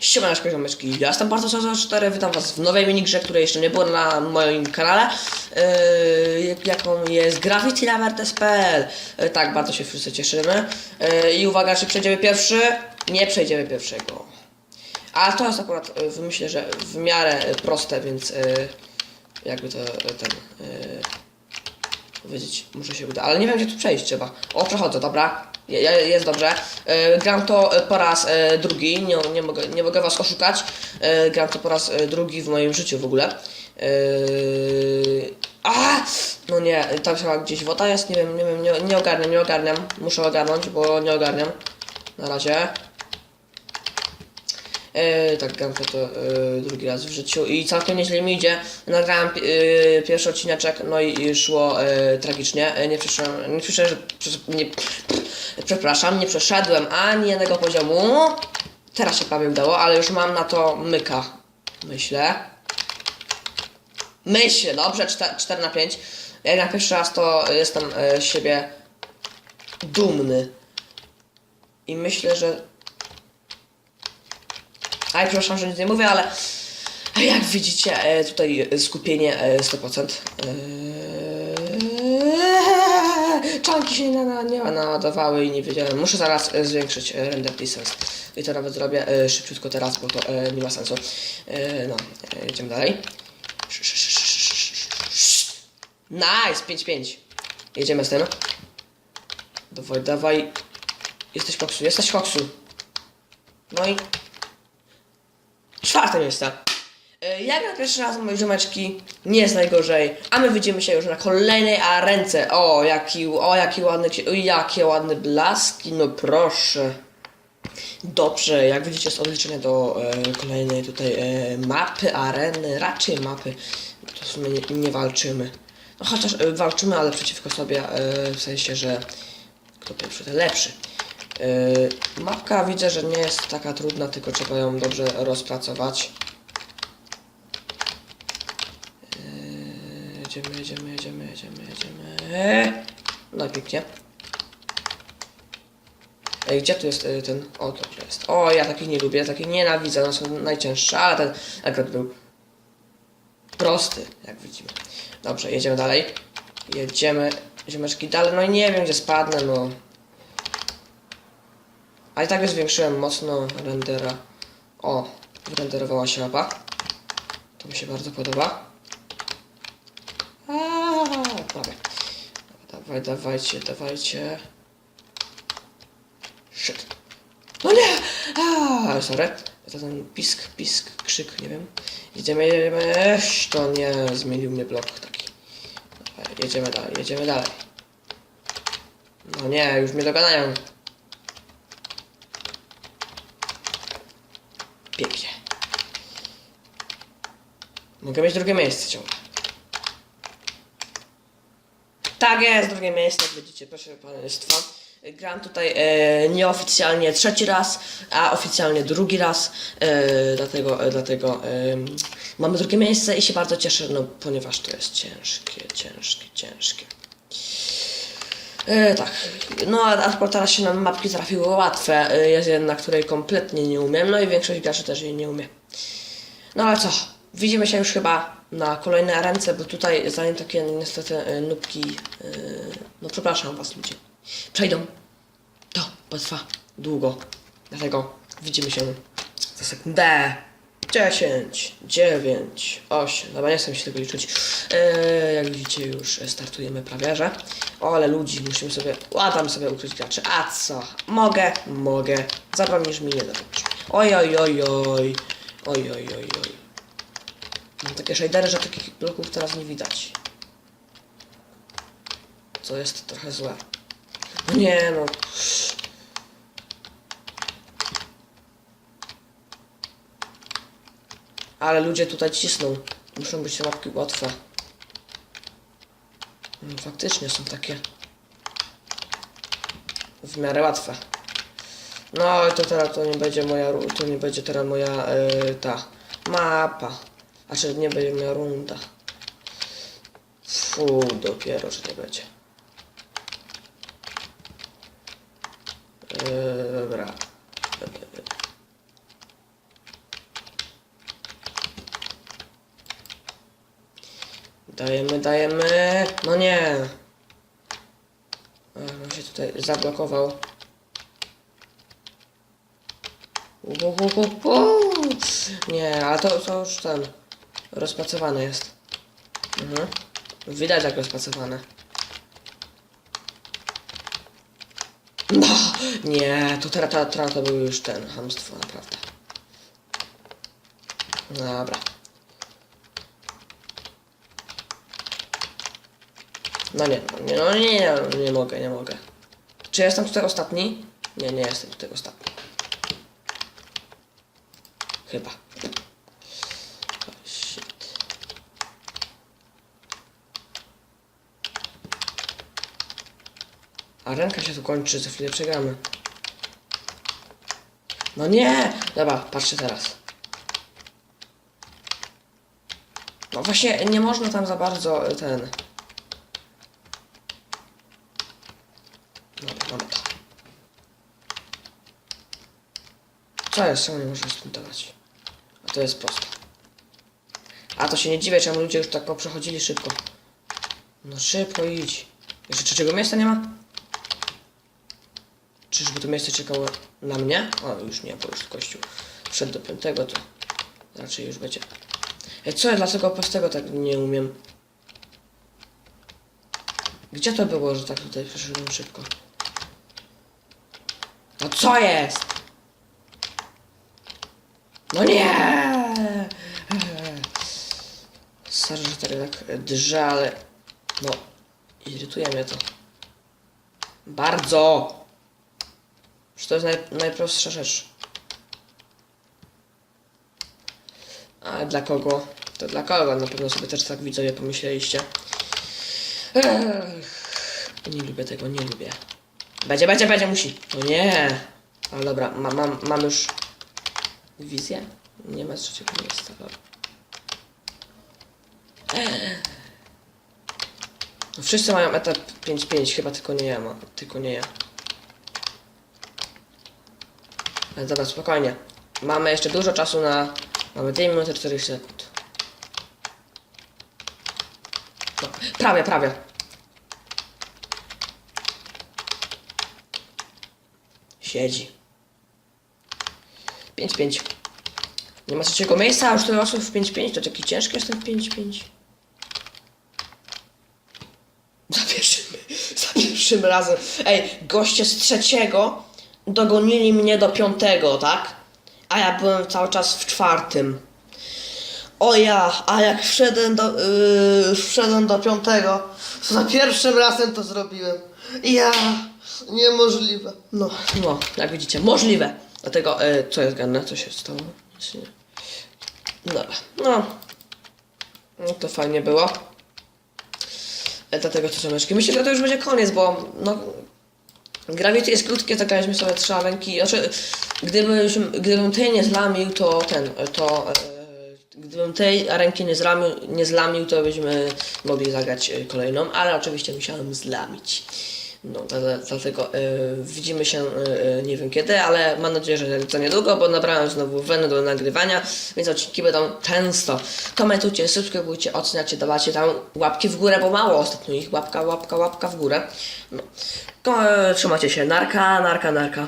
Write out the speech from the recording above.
Siemaneczko, ziomeczki, ja jestem bardzo 4 witam was w nowej minigrze, której jeszcze nie było na moim kanale, yy, jaką jest Graffiti Lavertes.pl yy, Tak, bardzo się wszyscy cieszymy. Yy, I uwaga, czy przejdziemy pierwszy? Nie przejdziemy pierwszego. A to jest akurat, yy, myślę, że w miarę proste, więc yy, jakby to ten... Yy, powiedzieć, muszę się uda, ale nie wiem gdzie tu przejść trzeba. O, przechodzę, dobra. Je, je, jest dobrze. E, gram to e, po raz e, drugi, nie, nie, mogę, nie mogę was oszukać. Gram to po raz drugi w moim życiu w ogóle. A! No nie, tam chyba gdzieś woda jest, nie wiem, nie wiem, nie, nie ogarniam, nie ogarniam. Muszę ogarnąć, bo nie ogarniam. Na razie. E, tak, gram to, e, drugi raz w życiu i całkiem nieźle mi idzie. Nagrałem e, pierwszy odcineczek, no i, szło e, tragicznie. E, nie przeszedłem, nie przeszedłem, nie, przepraszam, nie przeszedłem ani jednego poziomu. Teraz się prawie udało, ale już mam na to myka. Myślę. Myślę, dobrze, 4, na 5. Jak na pierwszy raz to jestem e, siebie dumny. I myślę, że Aj, przepraszam, że nic nie mówię, ale jak widzicie, e, tutaj skupienie e, 100%. Eee, Czanki się nie, na, nie naładowały i nie wiedziałem. Muszę zaraz e, zwiększyć e, render distance. I to nawet zrobię e, szybciutko teraz, bo to e, nie ma sensu. E, No, e, jedziemy dalej. Nice, 5-5. Jedziemy z tym. Dawaj, dawaj. Jesteś koksu, jesteś koksu. No i Czwarte miejsce. E, Jak na pierwszy raz, moje ziomeczki, nie jest najgorzej. A my widzimy się już na kolejnej arence. O, jaki, o, jaki ładny, o, jakie ładne blaski, no proszę. Dobrze, jak widzicie jest odliczenie do e, kolejnej tutaj e, mapy, areny, raczej mapy. To w sumie nie, nie walczymy. No chociaż e, walczymy, ale przeciwko sobie, e, w sensie, że kto pierwszy, ten lepszy. Yy, mapka widzę, że nie jest taka trudna, tylko trzeba ją dobrze rozpracować. Yy, jedziemy, jedziemy, jedziemy, jedziemy, jedziemy. No i pięknie. Ej, gdzie tu jest yy, ten... O, to jest. O, ja takich nie lubię, takich nienawidzę, one są najcięższe, ale ten akurat był prosty, jak widzimy. Dobrze, jedziemy dalej. Jedziemy, ziomeczki, dalej, no i nie wiem, gdzie spadnę, no. Ale tak już zwiększyłem mocno rendera. O, renderowała się mapa. To mi się bardzo podoba. Aaaa, prawie. Dawaj, dawajcie, dawajcie. Shit. No nie! Aaaa, sorry. To ten pisk, pisk, krzyk, nie wiem. Jedziemy, jedziemy. Eś, to nie zmienił mnie blok taki. Dawaj, jedziemy dalej, jedziemy dalej. No nie, już mnie dogadają. Mogę mieć drugie miejsce ciągle. Tak jest, drugie miejsce, widzicie, proszę Państwa. Gram tutaj e, nieoficjalnie trzeci raz, a oficjalnie drugi raz, e, dlatego, e, dlatego e, mamy drugie miejsce i się bardzo cieszę, no ponieważ to jest ciężkie, ciężkie, ciężkie. E, tak, no a akurat teraz się nam mapki trafiły łatwe, e, jest jedna, której kompletnie nie umiem, no i większość graczy też jej nie umie. No ale co, widzimy się już chyba na kolejnej ręce, bo tutaj zanim takie niestety e, nubki, e, no przepraszam was ludzie, przejdą, to potrwa długo, dlatego widzimy się za sekundę. 10, 9, 8, dobra, nie chcę mi się tego liczyć. Eee, jak widzicie, już startujemy prawie, że. O, ale ludzi, musimy sobie, ładam sobie ukryć graczy. A co? Mogę? Mogę. Zabronisz mi, nie zabronisz. Oj, oj, oj, oj. Oj, oj, oj, oj. Mam takie shadery, że takich bloków teraz nie widać. Co jest trochę złe. No nie no. Ale ludzie tutaj cisną. Muszą być mapki łatwe. No, faktycznie są takie w miarę łatwe. No i to teraz to nie będzie moja to nie będzie teraz moja e, ta mapa. A czy nie będzie moja runda. Fu, dopiero, że nie będzie. E, dobra. Dajemy, dajemy. No nie. Ach, On się tutaj zablokował. U, u, u, u, u. Nie, ale to, to już ten rozpracowane jest. Mhm. Widać jak rozpracowane. No, nie, to teraz, teraz to był już ten hamstwo, naprawdę. Dobra. No nie, nie, no nie, nie, nie mogę, nie mogę. Czy jestem tutaj ostatni? Nie, nie jestem tutaj ostatni. Chyba. Oh, shit. A ręka się tu kończy, za chwilę przegramy. No nie! Dobra, patrzcie teraz. No właśnie, nie można tam za bardzo y, ten... Dobra, mamy to. Jest? Czemu nie można sprintować? A to jest proste. A to się nie dziwię, czemu ludzie już tak poprzechodzili szybko. No szybko idź. Jeszcze trzeciego miejsca nie ma? Czyżby to miejsce czekało na mnie? O, już nie, bo już kościół wszedł do piątego, to raczej już będzie. Ej, co ja dlaczego prostego tak nie umiem? Gdzie to było, że tak tutaj przeszedłem szybko? No co jest? No nie! Sorry, że tak, tak drże, ale... No, irytuje mnie to. Bardzo! Że to jest naj, najprostsza rzecz. Ale dla kogo? To dla kogo? Na pewno sobie też tak widzowie pomyśleliście. Ech, nie lubię tego, nie lubię. Będzie, będzie, będzie, musi. No nie. Ale dobra, ma, mam, mam już wizję. Nie ma trzeciego miejsca. No wszyscy mają etap 5-5, chyba tylko nie ja, ma, tylko nie ja. Ale dobra, spokojnie. Mamy jeszcze dużo czasu na... Mamy 2 minuty 40 sekund. No, prawie, prawie. Siedzi. 5-5. Nie ma trzeciego miejsca, a już tyle osób w 5-5. To taki ciężki jest ten 5-5. Za pierwszym, za pierwszym razem. Ej, goście z trzeciego dogonili mnie do piątego, tak? A ja byłem cały czas w czwartym. O ja, a jak wszedłem do, yy, wszedłem do piątego, to za pierwszym razem to zrobiłem. Ja, niemożliwe. No, no, jak widzicie, możliwe. Dlatego, yy, co jest ganne, co się stało? Dobra, no. No to fajnie było. E, Dlatego to zameczki. Myślę, że to już będzie koniec, bo no, Gravity jest krótkie, zagraliśmy sobie trzy ręki. Znaczy, gdybym, gdybym tej nie zlamił, to ten, to... E, gdybym tej ręki nie zlamił, nie zlamił, to byśmy mogli zagrać e, kolejną, ale oczywiście musiałem zlamić. No, dla- dla- dlatego e, widzimy się e, nie wiem kiedy, ale mam nadzieję, że za niedługo, bo nabrałem znowu wenę do nagrywania, więc odcinki będą często. Komentujcie, subskrybujcie, oceniacie, dawajcie tam łapki w górę, bo mało ostatnio ich. Łapka, łapka, łapka w górę. No. Trzymajcie się. Narka, narka, narka.